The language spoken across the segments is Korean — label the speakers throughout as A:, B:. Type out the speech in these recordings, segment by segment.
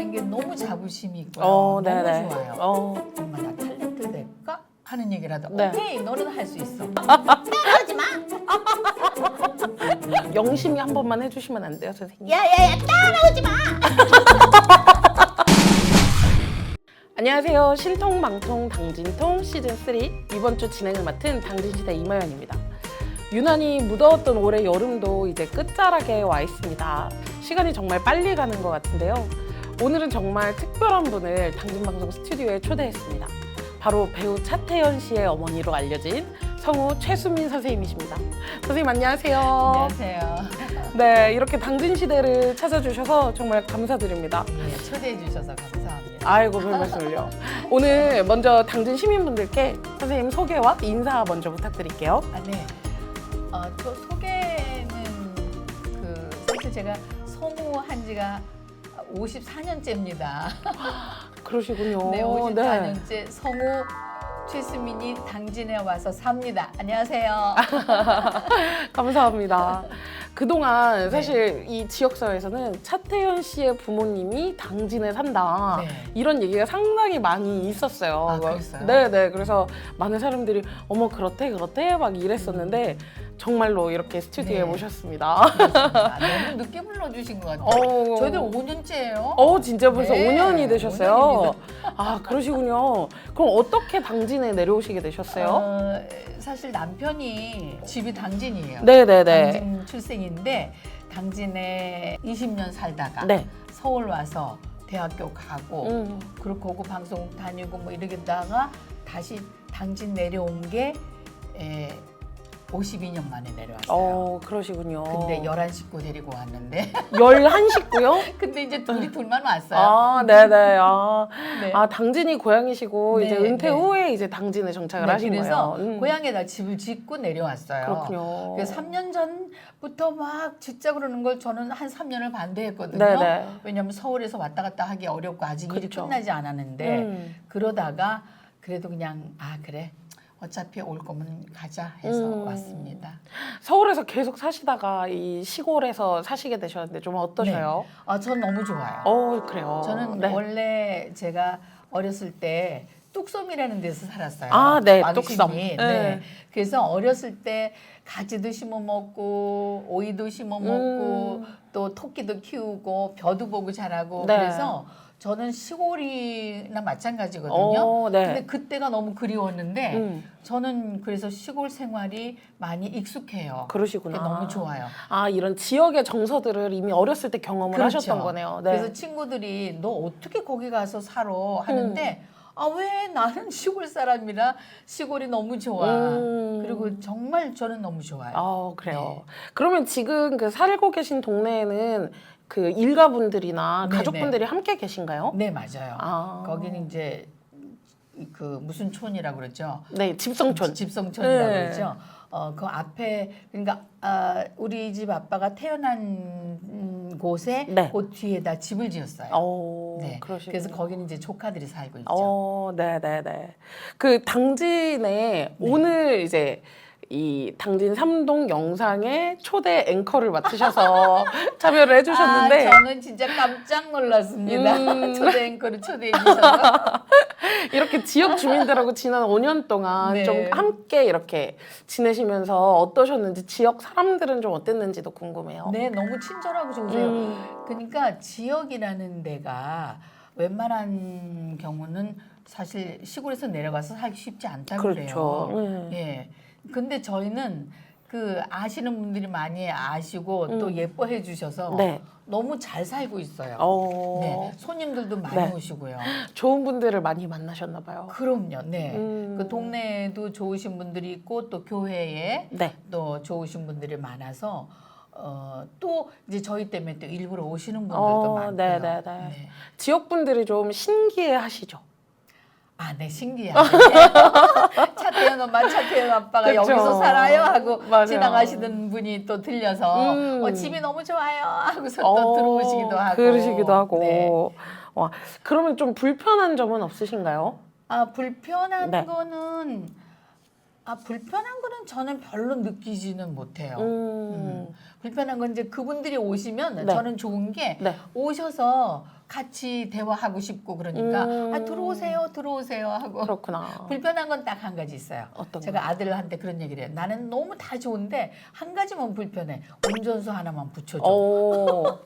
A: 엄마라는 게 너무 자부심이 있고요.
B: 어,
A: 너무
B: 네네.
A: 좋아요.
B: 어,
A: 엄마 나 탤런트 될까? 하는 얘기라도
B: 네.
A: 오케이 너는 할 수 있어.
B: 영심이 한 번만 해주시면 안 돼요, 선생님?
A: 야야야 따라오지 마.
B: 안녕하세요. 신통망통 당진통 시즌 3 이번 주 진행을 맡은 당진시대 이마연입니다. 유난히 무더웠던 올해 여름도 이제 끝자락에 와 있습니다. 시간이 정말 빨리 가는 것 같은데요. 오늘은 정말 특별한 분을 당진방송 스튜디오에 초대했습니다. 바로 배우 차태현 씨의 어머니로 알려진 성우 최수민 선생님이십니다. 선생님 안녕하세요.
A: 안녕하세요.
B: 네, 이렇게 당진 시대를 찾아주셔서 정말 감사드립니다.
A: 예, 초대해 주셔서 감사합니다.
B: 아이고 별 말씀을요. 오늘 먼저 당진 시민분들께 선생님 소개와 인사 먼저 부탁드릴게요.
A: 아 네. 어, 또 소개는 그 사실 제가 성우 한 지가 54년째입니다.
B: 그러시군요.
A: 네, 54년째 성우 최수민이 당진에 와서 삽니다. 안녕하세요.
B: 감사합니다. 그동안
A: 네.
B: 사실 이 지역사회에서는 차태현 씨의 부모님이 당진에 산다.
A: 네.
B: 이런 얘기가 상당히 많이 있었어요.
A: 아, 그랬어요?
B: 네, 네. 그래서 많은 사람들이 어머 그렇대 그렇대 막 이랬었는데 정말로 이렇게 스튜디오에
A: 네.
B: 모셨습니다.
A: 아, 너무 늦게 불러주신 것 같아요.
B: 어,
A: 저희들 5년째예요.
B: 어 진짜 벌써
A: 네,
B: 5년이 되셨어요.
A: 5년입니다.
B: 아 그러시군요. 그럼 어떻게 당진에 내려오시게 되셨어요?
A: 어, 사실 남편이 집이 당진이에요.
B: 네네네.
A: 당진 출생인데 당진에 20년 살다가
B: 네.
A: 서울 와서 대학교 가고
B: 음.
A: 그렇고 그 방송 다니고 뭐 이러다가 다시 당진 내려온 게 에, 52년 만에 내려왔어요.
B: 어 그러시군요.
A: 근데 11식구 데리고 왔는데
B: 11식구요?
A: 근데 이제 둘이 둘만 왔어요.
B: 아, 네네. 아,
A: 네.
B: 아 당진이 고향이시고
A: 네,
B: 이제 은퇴
A: 네.
B: 후에 이제 당진에 정착을
A: 네,
B: 하신
A: 그래서
B: 거예요. 음.
A: 고향에다 집을 짓고 내려왔어요.
B: 그렇군요.
A: 그래서 3년 전부터 막 짓자 그러는 걸 저는 한 3년을 반대했거든요.
B: 네네.
A: 왜냐하면 서울에서 왔다 갔다 하기 어렵고 아직 일이
B: 그쵸.
A: 끝나지 않았는데
B: 음.
A: 그러다가 그래도 그냥 아 그래 어차피 올 거면 가자 해서
B: 음.
A: 왔습니다.
B: 서울에서 계속 사시다가 이 시골에서 사시게 되셨는데 좀 어떠셔요?
A: 아, 전 너무 좋아요.
B: 어 그래요.
A: 저는
B: 네.
A: 원래 제가 어렸을 때 뚝섬이라는 데서 살았어요.
B: 아, 네,
A: 왕십리.
B: 뚝섬.
A: 네.
B: 네.
A: 그래서 어렸을 때 가지도 심어 먹고 오이도 심어 먹고
B: 음.
A: 또 토끼도 키우고 벼도 보고 자라고
B: 네.
A: 그래서 저는 시골이나 마찬가지거든요.
B: 어, 네.
A: 근데 그때가 너무 그리웠는데
B: 음,
A: 저는 그래서 시골 생활이 많이 익숙해요.
B: 그러시구나.
A: 너무 좋아요.
B: 아 이런 지역의 정서들을 이미 어렸을 때 경험을
A: 그렇죠.
B: 하셨던 거네요. 네.
A: 그래서 친구들이 너 어떻게 거기 가서 살아 하는데 아 왜 나는 시골 사람이라 시골이 너무 좋아.
B: 음.
A: 그리고 정말 저는 너무 좋아요.
B: 아 그래요.
A: 네.
B: 그러면 지금 그 살고 계신 동네에는 그 일가분들이나
A: 네,
B: 가족분들이 함께 계신가요?
A: 네 맞아요.
B: 아.
A: 거기는 이제 그 무슨 촌이라 그러죠?
B: 네, 집성촌.
A: 집성촌이라고
B: 네.
A: 그러죠. 어, 그 앞에 그러니까 아, 우리 집 아빠가 태어난 곳에
B: 네.
A: 그 뒤에다 집을 지었어요.
B: 어,
A: 네.
B: 그러시군요.
A: 그래서 거기는 이제 조카들이 살고 있죠.
B: 어, 네, 네, 네. 그 당진에
A: 네.
B: 오늘 이제 이 당진 삼동 영상의 초대 앵커를 맡으셔서 참여를 해주셨는데
A: 아, 저는 진짜 깜짝 놀랐습니다.
B: 음.
A: 초대 앵커를 초대해 주셔서.
B: 이렇게 지역 주민들하고 지난 5년 동안
A: 네.
B: 좀 함께 이렇게 지내시면서 어떠셨는지 지역 사람들은 좀 어땠는지도 궁금해요.
A: 네, 너무 친절하고 좋으세요.
B: 음,
A: 그러니까 지역이라는 데가 웬만한 경우는 사실 시골에서 내려가서 살기 쉽지 않다고
B: 그렇죠.
A: 그래요.
B: 음.
A: 예. 근데 저희는 그 아시는 분들이 많이 아시고 또
B: 음.
A: 예뻐해 주셔서
B: 네.
A: 너무 잘 살고 있어요.
B: 어,
A: 네. 손님들도 많이
B: 네.
A: 오시고요.
B: 좋은 분들을 많이 만나셨나 봐요.
A: 그럼요. 네.
B: 음.
A: 그 동네에도 좋으신 분들이 있고 또 교회에
B: 네.
A: 또 좋으신 분들이 많아서 어, 또 이제 저희 때문에 또 일부러 오시는 분들도
B: 어,
A: 많고요.
B: 네, 네, 네. 지역 분들이 좀 신기해 하시죠.
A: 아, 네, 신기하네. 차태현 엄마, 차태현 아빠가
B: 그쵸.
A: 여기서 살아요 하고
B: 맞아요.
A: 지나가시는 분이 또 들려서
B: 음.
A: 어, 집이 너무 좋아요 하고서 또 들어오시기도 하고.
B: 그러시기도 하고.
A: 네.
B: 와, 그러면 좀 불편한 점은 없으신가요?
A: 아, 불편한
B: 네.
A: 거는 아, 불편한 거는 저는 별로 느끼지는 못해요.
B: 음.
A: 불편한 건 이제 그분들이 오시면
B: 네.
A: 저는 좋은 게
B: 네.
A: 오셔서 같이 대화하고 싶고 그러니까
B: 음.
A: 아 들어오세요 들어오세요 하고
B: 그렇구나.
A: 불편한 건 딱 한 가지 있어요.
B: 어떤
A: 제가 아들한테 그런 얘기를 해요. 나는 너무 다 좋은데 한 가지만 불편해. 운전수 하나만 붙여줘.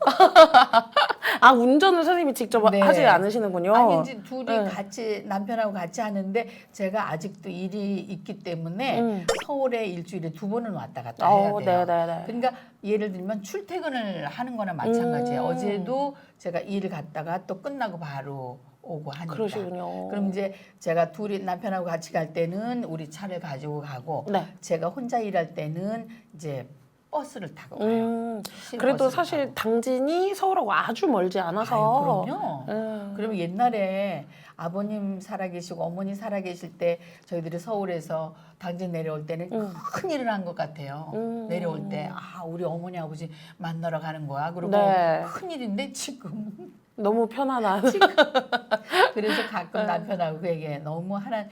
B: 오. 아 운전을 선생님이 직접
A: 네.
B: 하지 않으시는군요.
A: 아니 이제 둘이
B: 네.
A: 같이 남편하고 같이 하는데 제가 아직도 일이 있기 때문에
B: 음.
A: 서울에 일주일에 두 번은 왔다 갔다 해야
B: 어,
A: 돼요.
B: 네네네.
A: 그러니까 예를 들면 출퇴근을 하는 거나 마찬가지예요.
B: 음.
A: 어제도 제가 일을 갔다가 또 끝나고 바로 오고 하니까.
B: 그러시군요.
A: 그럼 이제 제가 둘이 남편하고 같이 갈 때는 우리 차를 가지고 가고
B: 네.
A: 제가 혼자 일할 때는 이제 버스를 타고 가요.
B: 음, 그래도
A: 버스를
B: 사실
A: 타고.
B: 당진이 서울하고 아주 멀지 않아서.
A: 아유, 그럼요.
B: 음.
A: 그러면 옛날에 아버님 살아계시고 어머니 살아계실 때 저희들이 서울에서 당진 내려올 때는
B: 음.
A: 큰 일을 한 것 같아요.
B: 음.
A: 내려올 때 아 우리 어머니 아버지 만나러 가는 거야. 그리고
B: 네.
A: 큰 일인데 지금
B: 너무 편안한.
A: 그래서 가끔
B: 네.
A: 남편하고 그 얘기해 너무 하나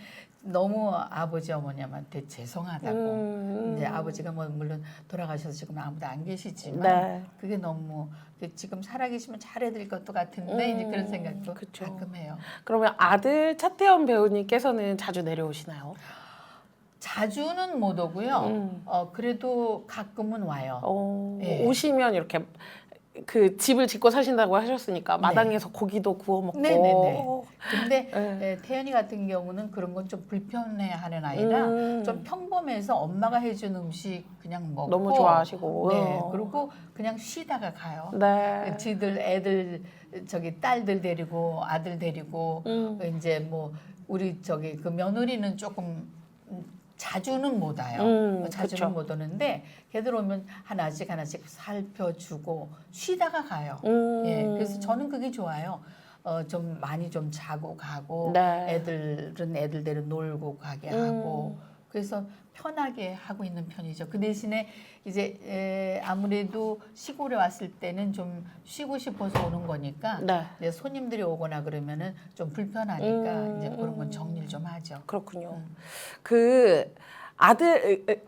A: 너무 아버지 어머님한테 죄송하다고.
B: 음.
A: 이제 아버지가 뭐 물론 돌아가셔서 지금 아무도 안 계시지만
B: 네.
A: 그게 너무 지금 살아계시면 잘해드릴 것도 같은데 이제 그런
B: 음,
A: 생각도
B: 그쵸.
A: 가끔 해요.
B: 그러면 아들 차태현 배우님께서는 자주 내려오시나요?
A: 자주는 못 오고요.
B: 음.
A: 어 그래도 가끔은 와요.
B: 어,
A: 예.
B: 오시면 이렇게 그 집을 짓고 사신다고 하셨으니까 마당에서 고기도 구워 먹고.
A: 네. 네네네. 근데
B: 네.
A: 예, 태연이 같은 경우는 그런 건 좀 불편해하는 아이라
B: 음.
A: 좀 평범해서 엄마가 해준 음식 그냥 먹고
B: 너무 좋아하시고.
A: 네
B: 어.
A: 그리고 그냥 쉬다가 가요.
B: 네.
A: 지들 애들 저기 딸들 데리고 아들 데리고
B: 음.
A: 이제 뭐 우리 저기 그 며느리는 조금 음, 자주는 못 와요.
B: 음,
A: 자주는
B: 그쵸.
A: 못 오는데 걔들 오면 하나씩 하나씩 살펴주고 쉬다가 가요.
B: 음.
A: 예, 그래서 저는 그게 좋아요. 어, 좀 많이 좀 자고 가고
B: 네.
A: 애들은 애들대로 놀고 가게
B: 음.
A: 하고 그래서 편하게 하고 있는 편이죠. 그 대신에 이제 에, 아무래도 시골에 왔을 때는 좀 쉬고 싶어서 오는 거니까
B: 네.
A: 이제 손님들이 오거나 그러면은 좀 불편하니까
B: 음,
A: 이제 그런 건
B: 음.
A: 정리를 좀 하죠.
B: 그렇군요.
A: 음.
B: 그 아들 으, 으,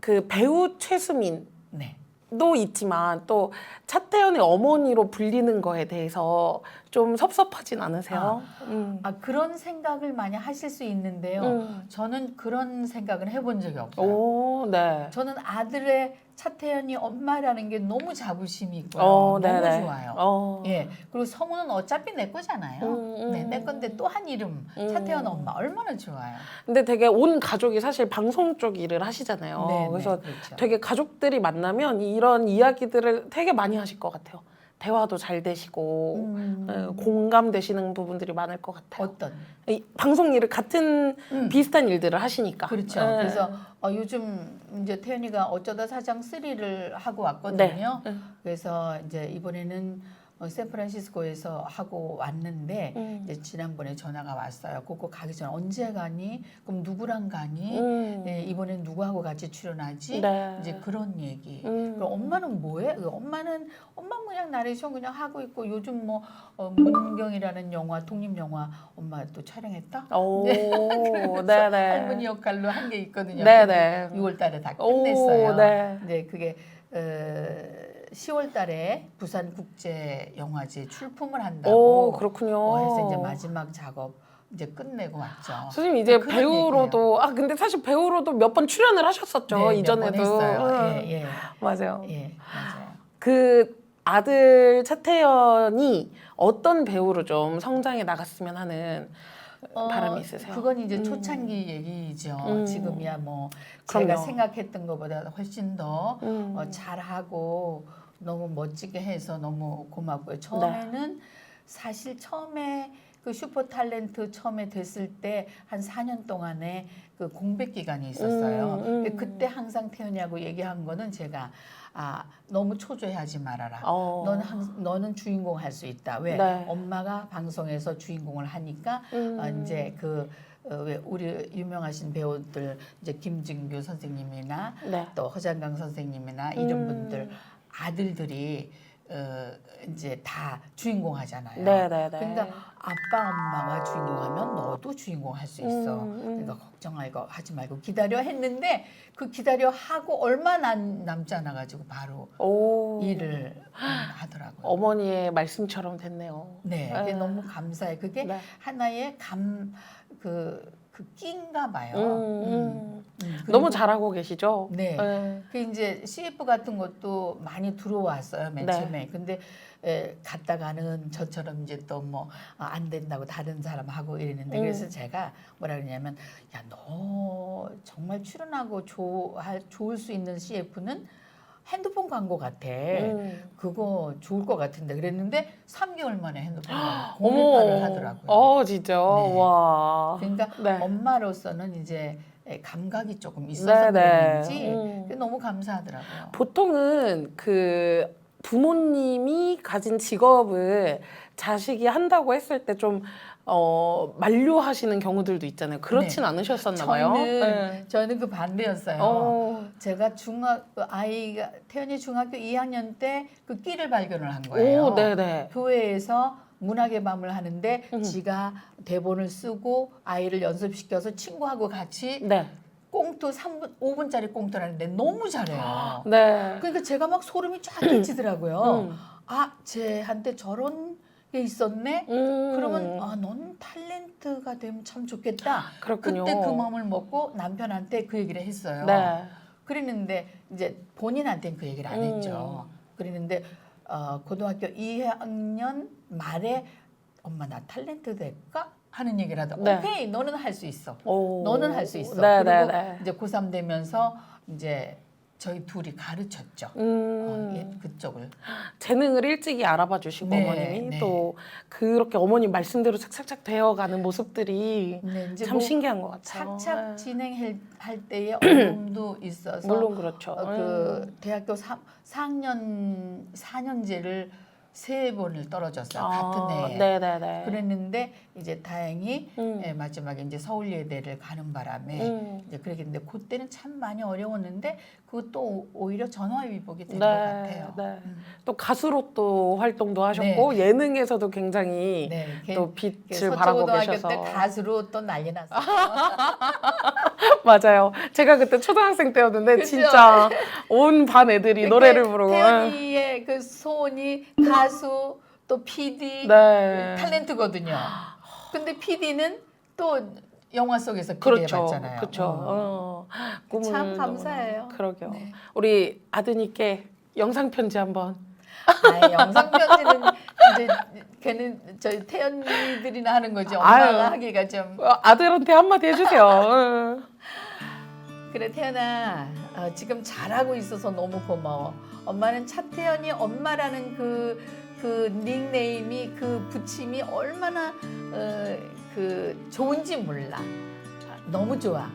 B: 그 배우 최수민
A: 네.
B: 도 있지만 또 차태현의 어머니로 불리는 거에 대해서 좀 섭섭하진 않으세요? 음.
A: 아 그런 생각을 많이 하실 수 있는데요.
B: 음.
A: 저는 그런 생각은 해본 적이 없어요.
B: 오, 네.
A: 저는 아들의 차태현이 엄마라는 게 너무 자부심이 있고요.
B: 어,
A: 너무
B: 네네.
A: 좋아요.
B: 어.
A: 예. 그리고 성우는 어차피 내 거잖아요.
B: 음, 음.
A: 네, 내 건데 또 한 이름 차태현 엄마 얼마나 좋아요.
B: 근데 되게 온 가족이 사실 방송 쪽 일을 하시잖아요.
A: 네,
B: 그래서
A: 네, 그렇죠.
B: 되게 가족들이 만나면 이런 이야기들을 되게 많이 하실 것 같아요. 대화도 잘 되시고
A: 음,
B: 어, 공감되시는 부분들이 많을 것 같아요.
A: 어떤?
B: 이 방송 일을 같은
A: 음.
B: 비슷한 일들을 하시니까.
A: 그렇죠.
B: 네.
A: 그래서 어, 요즘 이제 태연이가 어쩌다 사장 3를 하고 왔거든요.
B: 네.
A: 그래서 이제 이번에는 어, 샌프란시스코에서 하고 왔는데
B: 음.
A: 이제 지난번에 전화가 왔어요. 그거 가기 전에 언제 가니? 그럼 누구랑 가니?
B: 음.
A: 네, 이번엔 누구하고 같이 출연하지?
B: 네.
A: 이제 그런 얘기.
B: 음.
A: 그럼 엄마는 뭐해? 그 엄마는 엄마 그냥 나레이션 그냥 하고 있고 요즘 뭐 어, 문경이라는 영화 독립 영화 엄마 또 촬영했다.
B: 오, 네네.
A: 할머니 역할로 한 게 있거든요.
B: 네네.
A: 6월달에 다
B: 오,
A: 끝냈어요.
B: 네.
A: 네, 그게 어, 10월 달에 부산 국제 영화제 출품을 한다고.
B: 오, 그렇군요.
A: 어, 해서 이제 마지막 작업 이제 끝내고 왔죠.
B: 선생님 이제
A: 그런
B: 배우로도 아 근데 사실 배우로도 몇 번 출연을 하셨었죠
A: 네,
B: 이전에도
A: 했어요.
B: 응.
A: 예, 예,
B: 맞아요.
A: 예, 맞아요.
B: 그 아들 차태현이 어떤 배우로 좀 성장해 나갔으면 하는 바람이 있으세요?
A: 어, 그건 이제
B: 음.
A: 초창기 얘기죠.
B: 음.
A: 지금이야 뭐
B: 그럼요.
A: 제가 생각했던 것보다 훨씬 더
B: 음.
A: 어, 잘하고 너무 멋지게 해서 너무
B: 네.
A: 고맙고요. 처음에는 사실 처음에 그 슈퍼 탤런트 처음에 됐을 때 한 4년 동안에 그 공백 기간이 있었어요.
B: 음, 음.
A: 근데 그때 항상 태연이하고 얘기한 거는 제가 아 너무 초조해하지 말아라.
B: 어.
A: 너는 항, 너는 주인공 할 수 있다. 왜?
B: 네.
A: 엄마가 방송에서 주인공을 하니까
B: 음.
A: 어, 이제 그 어, 왜 우리 유명하신 배우들 이제 김진규 선생님이나
B: 네.
A: 또 허장강 선생님이나 이런
B: 음.
A: 분들 아들들이 어, 이제 다 주인공 하잖아요.
B: 네네네.
A: 그러니까 아빠 엄마가 주인공하면 너도 주인공 할 수 있어.
B: 음, 음.
A: 그러니까 걱정할 거 하지 말고 기다려 했는데 그 기다려 하고 얼마 남, 남지 않아 가지고 바로
B: 오.
A: 일을 하더라고요.
B: 어머니의 말씀처럼 됐네요.
A: 네, 그게
B: 네.
A: 너무 감사해. 그게
B: 네.
A: 하나의 감 그 그 끼인가 봐요.
B: 음,
A: 음.
B: 음.
A: 음,
B: 너무 잘하고 계시죠?
A: 네.
B: 네.
A: 그 이제 CF 같은 것도 많이 들어왔어요 맨
B: 네.
A: 처음에. 근데 에, 갔다가는 저처럼 이제 또 뭐 안 된다고 다른 사람 하고 이랬는데
B: 음.
A: 그래서 제가 뭐라 그러냐면 야 너 정말 출연하고 좋할 좋을 수 있는 CF는 핸드폰 광고 같아.
B: 음.
A: 그거 좋을 것 같은데 그랬는데 3개월 만에 핸드폰
B: 어머.
A: 하더라고요.
B: 어, 진짜.
A: 네.
B: 와.
A: 그러니까
B: 네.
A: 엄마로서는 이제 감각이 조금 있어서
B: 네네.
A: 그런지
B: 음.
A: 너무 감사하더라고요.
B: 보통은 그 부모님이 가진 직업을 자식이 한다고 했을 때 좀 어, 만류하시는 경우들도 있잖아요. 그렇진 않으셨었나 봐요.
A: 네. 저는
B: 네.
A: 저는 그 반대였어요.
B: 어.
A: 제가 중학 아이가 태연이 중학교 2학년 때 그 끼를 발견을 한 거예요.
B: 오, 네네.
A: 교회에서 문학의 밤을 하는데
B: 음.
A: 지가 대본을 쓰고 아이를 연습시켜서 친구하고 같이
B: 네.
A: 꽁트 3분 5분짜리 꽁트를 하는데 너무 잘해요.
B: 네.
A: 그러니까 제가 막 소름이 쫙 끼치더라고요.
B: 음.
A: 아, 쟤한테 저런 게 있었네.
B: 음.
A: 그러면 아, 넌 탤런트가 되면 참 좋겠다.
B: 그렇군요.
A: 그때 그 마음을 먹고 남편한테 그 얘기를 했어요.
B: 네.
A: 그랬는데 이제 본인한테는 그 얘기를 안
B: 음.
A: 했죠. 그랬는데 어, 고등학교 2학년 말에 엄마 나 탤런트 될까 하는 얘기를 하다.
B: 네.
A: 오케이 너는 할 수 있어.
B: 오.
A: 너는 할 수 있어.
B: 네,
A: 그리고
B: 네, 네.
A: 이제 고3 되면서 이제 저희 둘이 가르쳤죠.
B: 음.
A: 어, 예, 그쪽을.
B: 재능을 일찍이 알아봐 주시고
A: 네,
B: 어머님이
A: 네.
B: 또 그렇게 어머님 말씀대로 착착착 되어가는 모습들이
A: 네, 이제
B: 참
A: 뭐
B: 신기한 것 같아요.
A: 착착
B: 네.
A: 진행할 할 때의 어려움도 있어서
B: 물론 그렇죠.
A: 어, 그 대학교 3, 4학년 4년제를 세 번을 떨어졌어요. 같은 해에.
B: 아, 네네네.
A: 그랬는데 이제 다행히
B: 음.
A: 예, 마지막에 이제 서울 예대를 가는 바람에
B: 음.
A: 이제 그러겠는데 그때는 참 많이 어려웠는데 그것도 오- 오히려 전화 위복이 된
B: 네,
A: 것 같아요.
B: 네.
A: 음.
B: 또 가수로 또 활동도 하셨고 예능에서도 굉장히
A: 네,
B: 또
A: 걔-
B: 빛을 바라고
A: 서초고등학교
B: 계셔서
A: 때 가수로 또 난리 났어요.
B: 맞아요. 제가 그때 초등학생 때였는데
A: 그죠?
B: 진짜 온 반 애들이 노래를 부르고
A: 태연이의 그 소원이 가수 또 PD
B: 네.
A: 탤런트거든요. 근데 PD는 또 영화 속에서
B: 그렇죠.
A: 기대해봤잖아요.
B: 그렇죠.
A: 어.
B: 어. 꿈을
A: 참 감사해요.
B: 그러게요.
A: 네.
B: 우리 아드님께 영상 편지 한번.
A: 아, 영상 편지는 이제 걔는 저희 태연이들이나 하는 거지 엄마가
B: 아유.
A: 하기가 좀
B: 어, 아들한테 한마디 해주세요. 어.
A: 그래 태연아 어, 지금 잘하고 있어서 너무 고마워 엄마는 차태연이 엄마라는 그, 그 닉네임이 그 붙임이 얼마나 어, 그 좋은지 몰라 아, 너무 좋아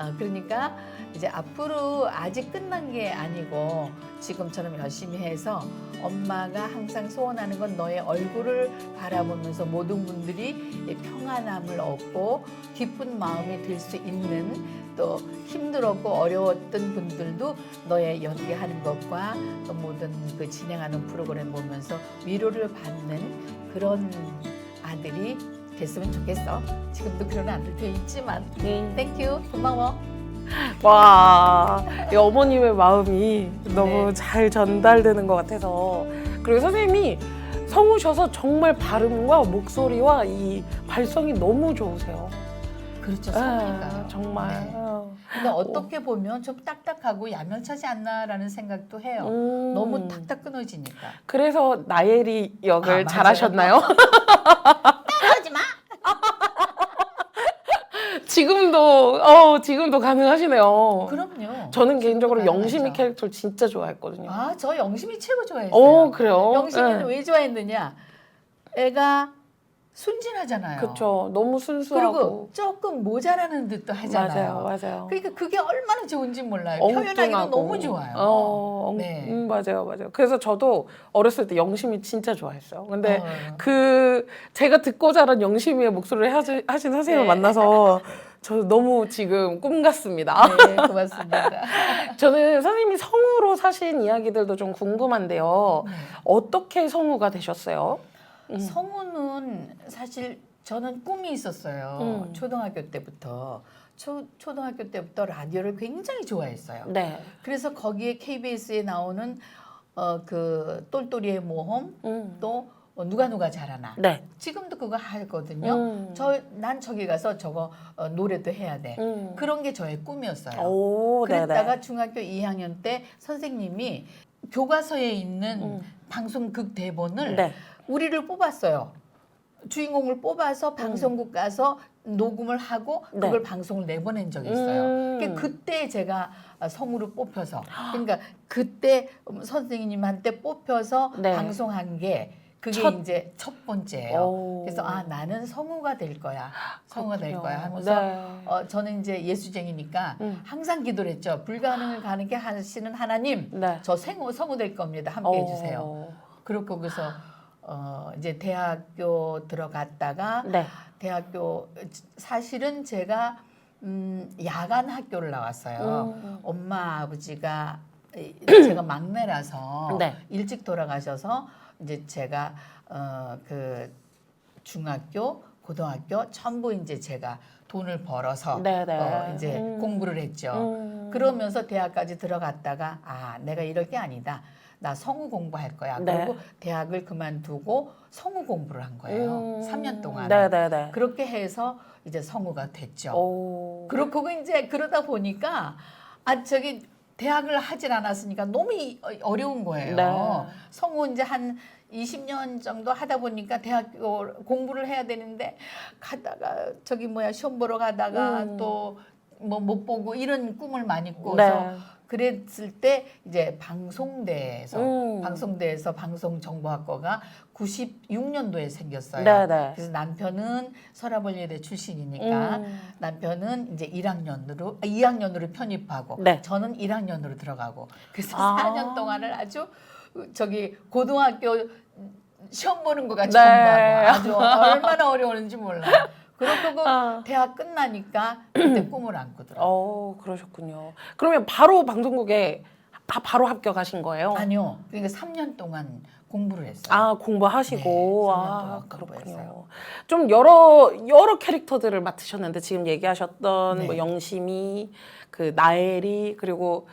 A: 어, 그러니까 이제 앞으로 아직 끝난 게 아니고 지금처럼 열심히 해서 엄마가 항상 소원하는 건 너의 얼굴을 바라보면서 모든 분들이 이 평안함을 얻고 기쁜 마음이 될수 있는 또 힘들었고 어려웠던 분들도 너의 연기하는 것과 또 모든 그 진행하는 프로그램 보면서 위로를 받는 그런 아들이 됐으면 좋겠어. 지금도 그런 아들도 있지만
B: 음.
A: 땡큐 고마워.
B: 와, 이 어머님의 마음이 너무
A: 네.
B: 잘 전달되는 것 같아서 그리고 선생님이 성우셔서 정말 발음과 목소리와 이 발성이 너무 좋으세요.
A: 그렇죠.
B: 아,
A: 성우니까요.
B: 정말.
A: 네.
B: 어.
A: 근데 어떻게 보면 좀 딱딱하고 야멸차지 않나라는 생각도 해요.
B: 음.
A: 너무 탁탁 끊어지니까.
B: 그래서 나예리 역을
A: 아.
B: 잘하셨나요?
A: 하지 마.
B: 지금도 어 지금도 가능하시네요.
A: 그럼요.
B: 저는 개인적으로
A: 가능하죠.
B: 영심이 캐릭터를 진짜 좋아했거든요.
A: 아, 저 영심이 최고 좋아했어요.
B: 어 그래요?
A: 영심이는
B: 네.
A: 왜 좋아했느냐? 애가 순진하잖아요.
B: 그렇죠. 너무 순수하고
A: 그리고 조금 모자라는 듯도 하잖아요.
B: 맞아요, 맞아요.
A: 그러니까 그게 얼마나 좋은지 몰라요. 표현하기도
B: 엉뚱하고.
A: 너무 좋아요.
B: 어, 엉-
A: 네.
B: 음, 맞아요, 맞아요. 그래서 저도 어렸을 때 영심이 진짜 좋아했어요. 근데
A: 어.
B: 그 제가 듣고 자란 영심이의 목소리를 하시, 하신 선생님을
A: 네.
B: 만나서 저 너무 지금 꿈 같습니다.
A: 네, 고맙습니다.
B: 저는 선생님이 성우로 사신 이야기들도 좀 궁금한데요.
A: 네.
B: 어떻게 성우가 되셨어요? 음.
A: 성우는 사실 저는 꿈이 있었어요.
B: 음.
A: 초등학교 때부터. 초, 초등학교 때부터 라디오를 굉장히 좋아했어요.
B: 네.
A: 그래서 거기에 KBS에 나오는 어, 그 똘똘이의 모험
B: 음.
A: 또 어, 누가 누가 잘하나
B: 네.
A: 지금도 그거 하거든요.
B: 음.
A: 저난 저기 가서 저거 어, 노래도 해야 돼.
B: 음.
A: 그런 게 저의 꿈이었어요.
B: 오,
A: 그랬다가
B: 네네.
A: 중학교 2학년 때 선생님이 교과서에 있는
B: 음.
A: 방송극 대본을
B: 네.
A: 우리를 뽑았어요. 주인공을 뽑아서 방송국 가서 녹음을 하고
B: 네.
A: 그걸 방송을 내보낸 적이 있어요.
B: 음.
A: 그러니까 그때 제가 성우로 뽑혀서 그러니까 그때 선생님한테 뽑혀서
B: 네.
A: 방송한 게 그게
B: 첫-
A: 이제 첫 번째예요.
B: 오.
A: 그래서 아 나는 성우가 될 거야. 성우가 될
B: 그렇군요.
A: 거야 하면서
B: 네.
A: 어, 저는 이제 예수쟁이니까
B: 음.
A: 항상 기도를 했죠. 불가능을 가능케 하시는 하나님,
B: 네.
A: 저 생우 성우 될 겁니다. 함께
B: 어.
A: 해주세요. 그렇고 거기서 어, 이제 대학교 들어갔다가
B: 네.
A: 대학교 사실은 제가 음, 야간 학교를 나왔어요.
B: 음.
A: 엄마 아버지가 이- 제가 막내라서
B: 네.
A: 일찍 돌아가셔서 이제 제가 어, 그 중학교, 고등학교 전부 이제 제가 돈을 벌어서
B: 네네.
A: 어, 이제
B: 음.
A: 공부를 했죠.
B: 음.
A: 그러면서 대학까지 들어갔다가 아 내가 이럴 게 아니다. 나 성우 공부할 거야.
B: 네.
A: 그리고 대학을 그만두고 성우 공부를 한 거예요.
B: 음.
A: 3년 동안.
B: 네네네.
A: 그렇게 해서 이제 성우가 됐죠.
B: 오.
A: 그렇고 이제 그러다 보니까 아 저기 대학을 하질 않았으니까 너무 이- 어려운 거예요.
B: 네.
A: 성우 이제 한 20년 정도 하다 보니까 대학교 공부를 해야 되는데 가다가 저기 뭐야 시험 보러 가다가
B: 음.
A: 또뭐 못 보고 이런 꿈을 많이 꿔서
B: 네.
A: 그랬을 때 이제 방송대에서
B: 음.
A: 방송대에서 방송정보학과가 96년도에 생겼어요.
B: 네네.
A: 그래서 남편은 서라벌예대 출신이니까
B: 음.
A: 남편은 이제 1학년으로 아, 2학년으로 편입하고
B: 네.
A: 저는 1학년으로 들어가고 그래서
B: 아.
A: 4년 동안을 아주 저기 고등학교 시험 보는 것 같이
B: 네.
A: 공부하고 아주 얼마나 어려웠는지 몰라요. 그렇고 그
B: 아.
A: 대학 끝나니까 그때 꿈을 안고 들어.
B: 어 그러셨군요. 그러면 바로 방송국에 다 바로 합격하신 거예요?
A: 아니요. 그러니까 3년 동안 공부를 했어요.
B: 아 공부하시고
A: 네, 삼년
B: 아
A: 동안
B: 그렇군요.
A: 공부했어요.
B: 좀 여러 여러 캐릭터들을 맡으셨는데 지금 얘기하셨던
A: 네.
B: 뭐 영심이 그 나엘이 그리고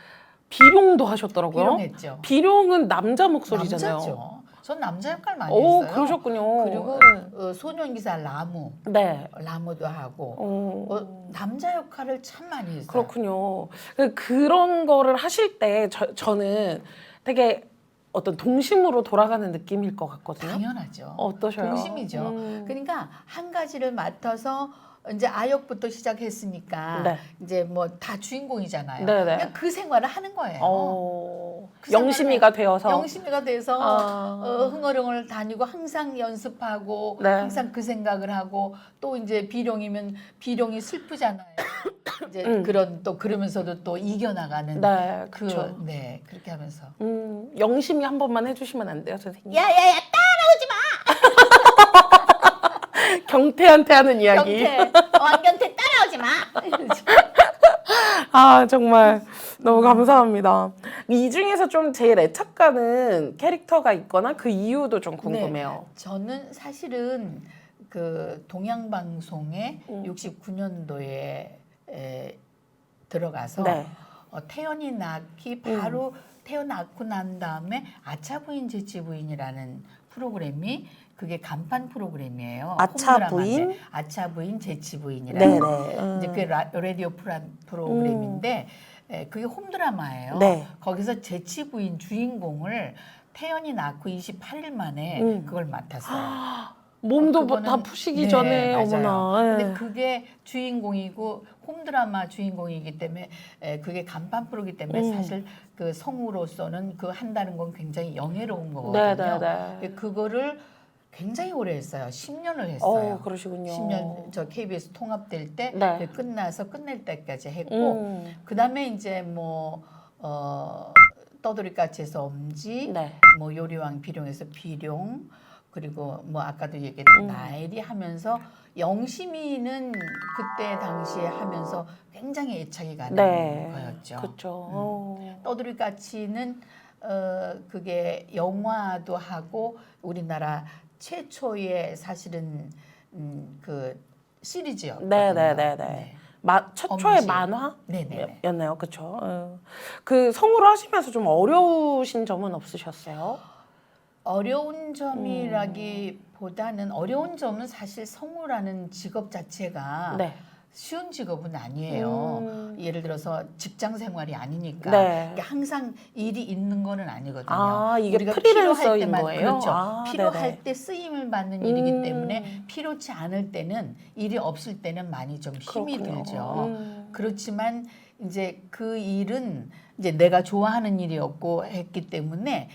B: 비룡도 하셨더라고요.
A: 비룡했죠.
B: 비룡은 남자 목소리잖아요.
A: 남자죠. 전 남자 역할 많이
B: 오
A: 했어요.
B: 그러셨군요.
A: 그리고 어, 소년기사 라무,
B: 네.
A: 라무도 하고
B: 어,
A: 어, 남자 역할을 참 많이 했어요.
B: 그렇군요. 그- 그런 거를 하실 때 저, 저는 되게 어떤 동심으로 돌아가는 느낌일 것 같거든요.
A: 당연하죠.
B: 어떠셔요?
A: 동심이죠.
B: 음.
A: 그러니까 한 가지를 맡아서 이제 아역부터 시작했으니까
B: 네.
A: 이제 뭐 다 주인공이잖아요.
B: 네네.
A: 그냥 그 생활을 하는 거예요.
B: 어,
A: 그
B: 영심이가 되어서
A: 영심이가 돼서
B: 아.
A: 어, 흥얼흥얼 다니고 항상 연습하고
B: 네.
A: 항상 그 생각을 하고 또 이제 비룡이면 비룡이 슬프잖아요. 이제
B: 음.
A: 그런 또 그러면서도 또 이겨나가는
B: 네,
A: 그
B: 그렇죠.
A: 네 그렇게 하면서
B: 음, 영심이 한 번만 해주시면 안 돼요, 선생님?
A: 야야야
B: 경태한테 하는 이야기.
A: 경태 왕경태 따라오지 마.
B: 아 정말 너무 감사합니다. 이 중에서 좀 제일 애착가는 캐릭터가 있거나 그 이유도 좀 궁금해요.
A: 저는 사실은 그 동양 방송에
B: 음.
A: 69년도에 에, 들어가서
B: 네.
A: 어, 태연이 낳기 바로 태어나고 난 다음에 아차 부인 제치 부인이라는 프로그램이 그게 간판 프로그램이에요.
B: 아차 부인?
A: 아차 부인 제치 부인이라는. 거. 이제 그 라, 라디오 프란 프로그램인데 에, 그게 홈드라마예요.
B: 음. 네.
A: 거기서 제치 부인 주인공을 태연이 낳고 28일 만에
B: 음.
A: 그걸 맡았어요.
B: 몸도
A: 그거는-
B: 다 푸시기
A: 네,
B: 전에
A: 맞아요.
B: 어머나. 예.
A: 근데 그게 주인공이고 홈드라마 주인공이기 때문에 에, 그게 간판 프로기 때문에
B: 음.
A: 사실 그 성우로서는 그 한다는 건 굉장히 영예로운 거거든요.
B: 네 네 네.
A: 근데 그거를 굉장히 오래 했어요. 10년을 했어요.
B: 어 그러시군요.
A: 10년 저 KBS 통합될 때
B: 네.
A: 그게 끝나서 끝낼 때까지 했고
B: 음,
A: 그다음에 이제 뭐 어, 떠돌이까치에서 엄지
B: 네.
A: 뭐 요리왕 비룡에서 비룡 그리고 뭐 아까도 얘기했던
B: 음.
A: 나엘이 하면서 영심이는 그때 당시에 하면서 굉장히 애착이 가는
B: 네.
A: 거였죠.
B: 그렇죠.
A: 음.
B: 어.
A: 떠돌이 까치는 어 그게 영화도 하고 우리나라 최초의 사실은 음, 그 시리즈였거든요.
B: 네, 네, 네, 네. 마, 최초의
A: 엄지.
B: 만화?
A: 네네.
B: 였네요. 그렇죠. 어. 그 성우를 하시면서 좀 어려우신 점은 없으셨어요?
A: 어려운 점이라기보다는 어려운 점은 사실 성우라는 직업 자체가
B: 네.
A: 쉬운 직업은 아니에요.
B: 음.
A: 예를 들어서 직장 생활이 아니니까
B: 네.
A: 항상 일이 있는 거는 아니거든요.
B: 아, 이게
A: 우리가 필요할 때만-
B: 거예요?
A: 그렇죠.
B: 아,
A: 필요할
B: 네네.
A: 때 쓰임을 받는 일이기
B: 음.
A: 때문에 필요치 않을 때는 일이 없을 때는 많이 좀 힘이
B: 그렇군요.
A: 들죠.
B: 음.
A: 그렇지만 이제 그 일은 이제 내가 좋아하는 일이었고 했기 때문에 예,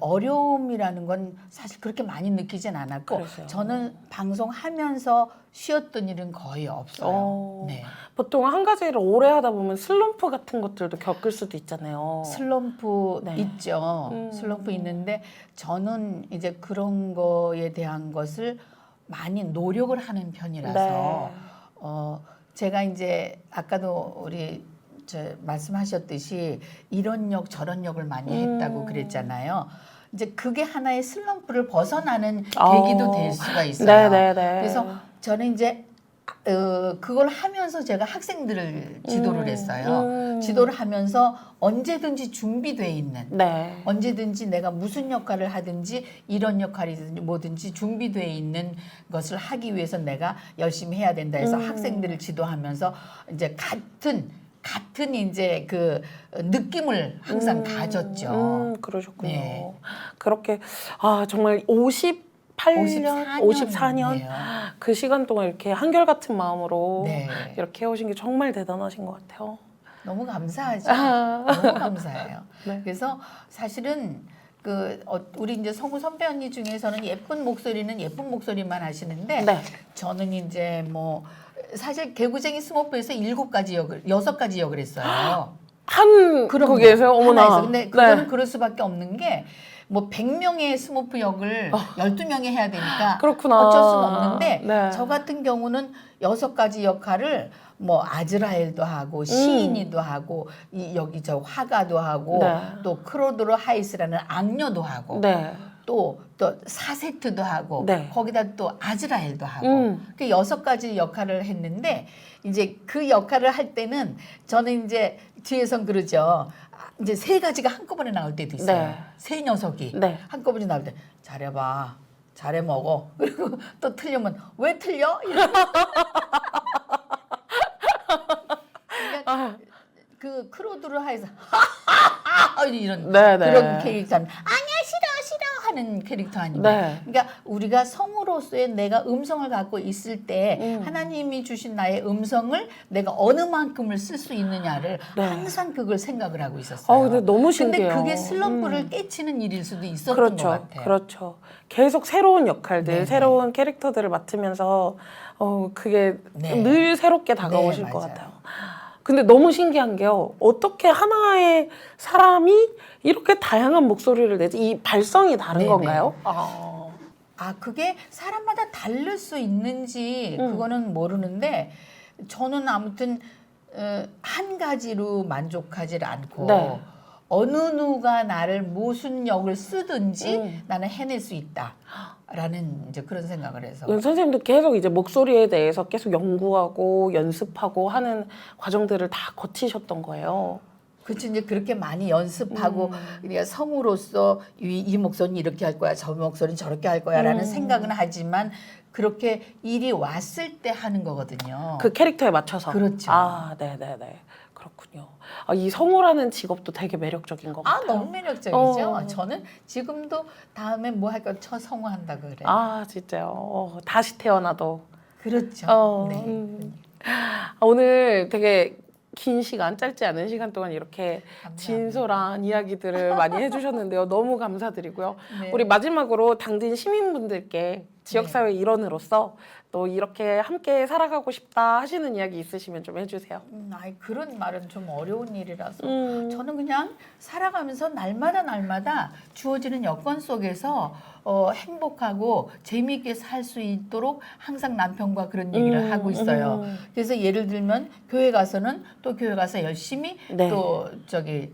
A: 어려움이라는 건 사실 그렇게 많이 느끼진 않았고
B: 그러세요.
A: 저는 방송하면서 쉬었던 일은 거의 없어요.
B: 어.
A: 네.
B: 보통 한 가지를 오래 하다 보면 슬럼프 같은 것들도 겪을 수도 있잖아요.
A: 슬럼프
B: 네.
A: 있죠.
B: 음.
A: 슬럼프 있는데 저는 이제 그런 거에 대한 것을 많이 노력을 하는 편이라서
B: 네.
A: 어 제가 이제 아까도 우리 저 말씀하셨듯이 이런 역 저런 역을 많이 했다고
B: 음.
A: 그랬잖아요. 이제 그게 하나의 슬럼프를 벗어나는
B: 어.
A: 계기도 될 수가 있어요.
B: 네네네.
A: 그래서 저는 이제 어, 그걸 하면서 제가 학생들을 지도를
B: 음.
A: 했어요.
B: 음.
A: 지도를 하면서 언제든지 준비돼 있는
B: 네.
A: 언제든지 내가 무슨 역할을 하든지 이런 역할이든지 뭐든지 준비돼 있는 것을 하기 위해서 내가 열심히 해야 된다 해서
B: 음.
A: 학생들을 지도하면서 이제 같은 같은 이제 그 느낌을 항상
B: 음.
A: 가졌죠.
B: 음, 그러셨군요.
A: 네.
B: 그렇게 아 정말 58년, 54년
A: 이에요.
B: 그 시간 동안 이렇게 한결같은 마음으로
A: 네.
B: 이렇게 해오신 게 정말 대단하신 것 같아요.
A: 너무 감사하죠.
B: 아.
A: 너무 감사해요.
B: 네.
A: 그래서 사실은 그 어, 우리 이제 성우 선배 언니 중에서는 예쁜 목소리는 예쁜 목소리만 하시는데
B: 네.
A: 저는 이제 뭐 사실 개구쟁이 스모프에서 일곱 가지 역을 여섯 가지 역을 했어요.
B: 한
A: 그런
B: 거기에서요? 어머나.
A: 하나에서. 근데 그거는
B: 네.
A: 그럴 수밖에 없는 게 뭐 100명의 스모프 역을 12명이 해야 되니까
B: 아. 그렇구나.
A: 어쩔 수는 없는데
B: 네.
A: 저 같은 경우는 여섯 가지 역할을 뭐 아즈라엘도 하고 시인이도 하고 이 여기 저 화가도 하고
B: 음. 네.
A: 또 크로드로 하이스라는 악녀도 하고
B: 네.
A: 또 또 사세트도 하고
B: 네.
A: 거기다 또 아즈라엘도 하고
B: 음.
A: 그 여섯 가지 역할을 했는데 이제 그 역할을 할 때는 저는 이제 뒤에선 그러죠. 아, 이제 세 가지가 한꺼번에 나올 때도 있어요.
B: 네.
A: 세 녀석이
B: 네.
A: 한꺼번에 나올 때 잘해봐. 잘해 먹어. 그리고 또 틀리면 왜 틀려? 이런. 그러니까
B: 아,
A: 그 크로드로 하에서 하하하 이런
B: 네, 네.
A: 그런 캐릭터 아니야 싫어 싫어 하는 캐릭터 아니면
B: 네.
A: 그러니까 우리가 성으로서의 내가 음성을 갖고 있을 때
B: 음.
A: 하나님이 주신 나의 음성을 내가 어느 만큼을 쓸 수 있느냐를
B: 네.
A: 항상 그걸 생각을 하고 있었어요.
B: 어, 근데 너무
A: 근데
B: 신기해요.
A: 그게 슬럼프를
B: 음.
A: 깨치는 일일 수도 있었던
B: 그렇죠.
A: 것 같아요.
B: 그렇죠. 계속 새로운 역할들,
A: 네네.
B: 새로운 캐릭터들을 맡으면서 어 그게
A: 네.
B: 늘 새롭게 다가오실
A: 네,
B: 것. 같아요. 근데 너무 신기한 게요. 어떻게 하나의 사람이 이렇게 다양한 목소리를 내지? 이 발성이 다른
A: 네네.
B: 건가요? 아.
A: 아 그게 사람마다 다를 수 있는지
B: 음.
A: 그거는 모르는데 저는 아무튼 어, 한 가지로 만족하지 않고
B: 네.
A: 어느 누가 나를 무슨 역을 쓰든지
B: 음.
A: 나는 해낼 수 있다 라는 이제 그런 생각을 해서
B: 선생님도 계속 이제 목소리에 대해서 계속 연구하고 연습하고 하는 과정들을 다 거치셨던 거예요.
A: 그렇죠 이제 그렇게 많이 연습하고
B: 음.
A: 그러니까 성우로서 이, 이 목소리는 이렇게 할 거야 저 목소리는 저렇게 할 거야라는
B: 음.
A: 생각은 하지만 그렇게 일이 왔을 때 하는 거거든요.
B: 그 캐릭터에 맞춰서.
A: 그렇죠.
B: 아, 네, 네, 네. 그렇군요. 아, 이 성우라는 직업도 되게 매력적인 것
A: 아
B: 같아요.
A: 너무 매력적이죠.
B: 어.
A: 저는 지금도 다음에 뭐 할까 저 성우한다 그래.
B: 아, 진짜요. 어, 다시 태어나도.
A: 그렇죠.
B: 어,
A: 네.
B: 음. 아, 오늘 되게 긴 시간, 짧지 않은 시간 동안 이렇게
A: 감사합니다.
B: 진솔한 이야기들을 많이 해주셨는데요. 너무 감사드리고요.
A: 네.
B: 우리 마지막으로 당진 시민분들께 지역사회 일원으로서 또 이렇게 함께 살아가고 싶다 하시는 이야기 있으시면 좀 해주세요.
A: 음, 아이 그런 말은 좀 어려운 일이라서
B: 음.
A: 저는 그냥 살아가면서 날마다 날마다 주어지는 여건 속에서 어, 행복하고 재미있게 살 수 있도록 항상 남편과 그런 얘기를
B: 음,
A: 하고 있어요.
B: 음.
A: 그래서 예를 들면 교회 가서는 또 교회 가서 열심히
B: 네.
A: 또 저기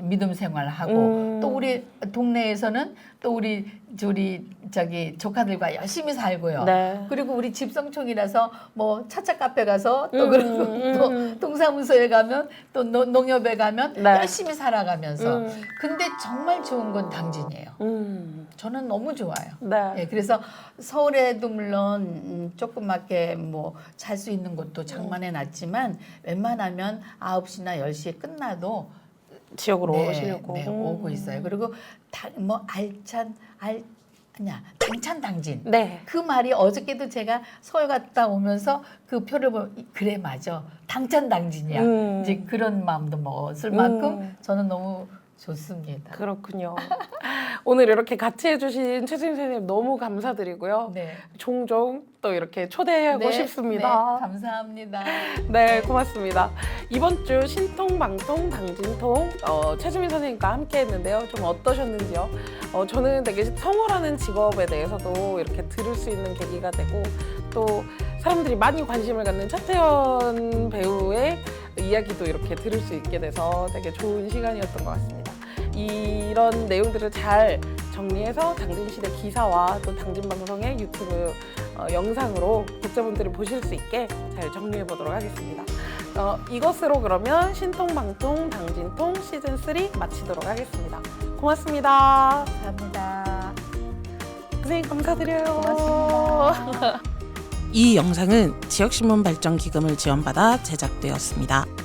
A: 믿음 생활하고
B: 음.
A: 또 우리 동네에서는 또 우리 우리 저기 조카들과 열심히 살고요.
B: 네.
A: 그리고 우리 집성촌이라서 뭐 차차 카페 가서 또
B: 음,
A: 그리고
B: 음.
A: 또 동사무소에 가면 또 노- 농협에 가면
B: 네.
A: 열심히 살아가면서
B: 음.
A: 근데 정말 좋은 건 당진이에요.
B: 음.
A: 저는 너무 좋아요.
B: 네.
A: 예, 그래서 서울에도 물론 음, 조그맣게 뭐 잘 수 있는 곳도 장만해 놨지만 웬만하면 9시나 10시에 끝나도
B: 지역으로
A: 네,
B: 오시려고
A: 네,
B: 음.
A: 오고 있어요. 그리고 다, 뭐 알찬 알 아니야 당찬 당진
B: 네.
A: 그 말이 어저께도 제가 서울 갔다 오면서 그 표를 보면 그래 맞아 당찬 당진이야
B: 음.
A: 이제 그런 마음도 먹었을 만큼
B: 음.
A: 저는 너무 좋습니다.
B: 그렇군요. 오늘 이렇게 같이 해주신 최수임 선생님 너무 감사드리고요.
A: 네.
B: 종종 또 이렇게 초대하고
A: 네,
B: 싶습니다.
A: 네, 감사합니다.
B: 네, 고맙습니다. 이번 주 신통 방통 당진통 어, 최수민 선생님과 함께 했는데요. 좀 어떠셨는지요? 어, 저는 되게 성우라는 직업에 대해서도 이렇게 들을 수 있는 계기가 되고 또 사람들이 많이 관심을 갖는 차태현 배우의 이야기도 이렇게 들을 수 있게 돼서 되게 좋은 시간이었던 것 같습니다. 이런 내용들을 잘 정리해서 당진시대 기사와 또 당진방송의 유튜브 어, 영상으로 독자분들이 보실 수 있게 잘 정리해 보도록 하겠습니다. 어, 이것으로 그러면 신통방통 당진통 시즌 3 마치도록 하겠습니다. 고맙습니다.
A: 감사합니다.
B: 선생님 감사드려요.
A: 고맙습니다.
C: 이 영상은 지역신문 발전 기금을 지원받아 제작되었습니다.